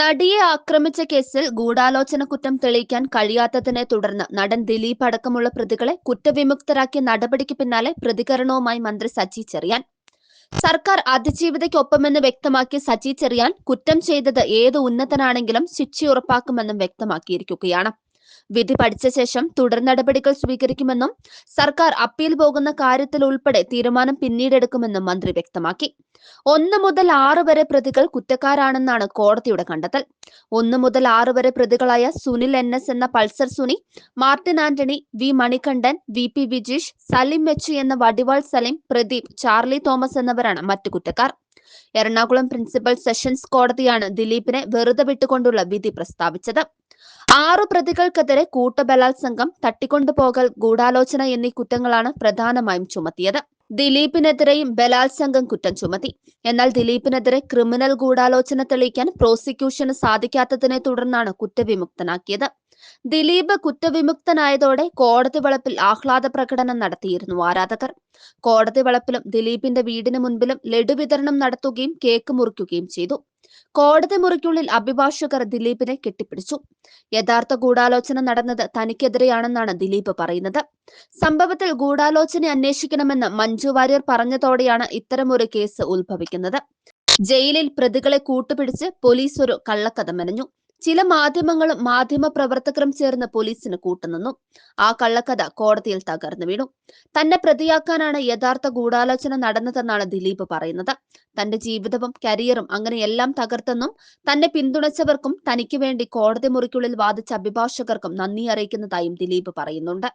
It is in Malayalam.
നടിയെ ആക്രമിച്ച കേസിൽ ഗൂഢാലോചന കുറ്റം തെളിയിക്കാൻ കഴിയാത്തതിനെ തുടർന്ന് നടൻ ദിലീപ് അടക്കമുള്ള പ്രതികളെ കുറ്റവിമുക്തരാക്കിയ നടപടിക്ക് പിന്നാലെ പ്രതികരണവുമായി മന്ത്രി സജി ചെറിയാൻ. സർക്കാർ അതിജീവിതയ്ക്കൊപ്പമെന്ന് വ്യക്തമാക്കിയ സജി ചെറിയാൻ കുറ്റം ചെയ്തത് ഏത് ഉന്നതനാണെങ്കിലും ശിക്ഷ ഉറപ്പാക്കുമെന്നും വ്യക്തമാക്കിയിരിക്കുകയാണ്. വിധി പഠിച്ച ശേഷം തുടർ നടപടികൾ സ്വീകരിക്കുമെന്നും സർക്കാർ അപ്പീൽ പോകുന്ന കാര്യത്തിൽ ഉൾപ്പെടെ തീരുമാനം പിന്നീടെടുക്കുമെന്നും മന്ത്രി വ്യക്തമാക്കി. ഒന്ന് മുതൽ ആറ് വരെ പ്രതികൾ കുറ്റക്കാരാണെന്നാണ് കോടതിയുടെ കണ്ടെത്തൽ. ഒന്ന് മുതൽ ആറ് വരെ പ്രതികളായ സുനിൽ എൻ എസ് എന്ന Pulsar Suni Martin Antony V Manikandan V P Vijeesh Salim Mechu എന്ന വടിവാൾ സലിം പ്രദീപ് ചാർലി തോമസ് എന്നിവരാണ് മറ്റു കുറ്റക്കാർ. എറണാകുളം പ്രിൻസിപ്പൽ സെഷൻസ് കോടതിയാണ് ദിലീപിനെ വെറുതെ വിട്ടുകൊണ്ടുള്ള വിധി പ്രസ്താവിച്ചത്. ആറു പ്രതികൾക്കെതിരെ കൂട്ടബലാത്സംഗം തട്ടിക്കൊണ്ടുപോകൽ ഗൂഢാലോചന എന്നീ കുറ്റങ്ങളാണ് പ്രധാനമായും ചുമത്തിയത്. ദിലീപിനെതിരെയും ബലാത്സംഗം കുറ്റം ചുമത്തി. എന്നാൽ ദിലീപിനെതിരെ ക്രിമിനൽ ഗൂഢാലോചന തെളിയിക്കാൻ പ്രോസിക്യൂഷന് സാധിക്കാത്തതിനെ തുടർന്നാണ് കുറ്റവിമുക്തനാക്കിയത്. ദിലീപ് കുറ്റവിമുക്തനായതോടെ കോടതി വളപ്പിൽ ആഹ്ലാദ പ്രകടനം നടത്തിയിരുന്നു ആരാധകർ. കോടതി വളപ്പിലും ദിലീപിന്റെ വീടിന് മുൻപിലും ലഡു വിതരണം നടത്തുകയും കേക്ക് മുറിക്കുകയും ചെയ്തു. കോടതി മുറിക്കുള്ളിൽ അഭിഭാഷകർ ദിലീപിനെ കെട്ടിപ്പിടിച്ചു. യഥാർത്ഥ ഗൂഢാലോചന നടന്നത് തനിക്കെതിരെയാണെന്നാണ് ദിലീപ് പറയുന്നത്. സംഭവത്തിൽ ഗൂഢാലോചന അന്വേഷിക്കണമെന്ന് മഞ്ജു വാര്യർ പറഞ്ഞതോടെയാണ് ഇത്തരമൊരു കേസ് ഉത്ഭവിക്കുന്നത്. ജയിലിൽ പ്രതികളെ കൂട്ടുപിടിച്ച് പോലീസ് ഒരു കള്ളക്കഥ മെനഞ്ഞു ചില മാധ്യമങ്ങളും മാധ്യമ പ്രവർത്തകരും ചേർന്ന് പോലീസിന് കൂട്ടുനിന്നു. ആ കള്ളക്കഥ കോടതിയിൽ തകർന്നു വീണു. തന്നെ പ്രതിയാക്കാനാണ് യഥാർത്ഥ ഗൂഢാലോചന നടന്നതെന്നാണ് ദിലീപ് പറയുന്നത്. തന്റെ ജീവിതവും കരിയറും അങ്ങനെ എല്ലാം തകർത്തെന്നും തന്നെ പിന്തുണച്ചവർക്കും തനിക്ക് വേണ്ടി കോടതി മുറിക്കുള്ളിൽ വാദിച്ച അഭിഭാഷകർക്കും നന്ദി അറിയിക്കുന്നതായും ദിലീപ് പറയുന്നുണ്ട്.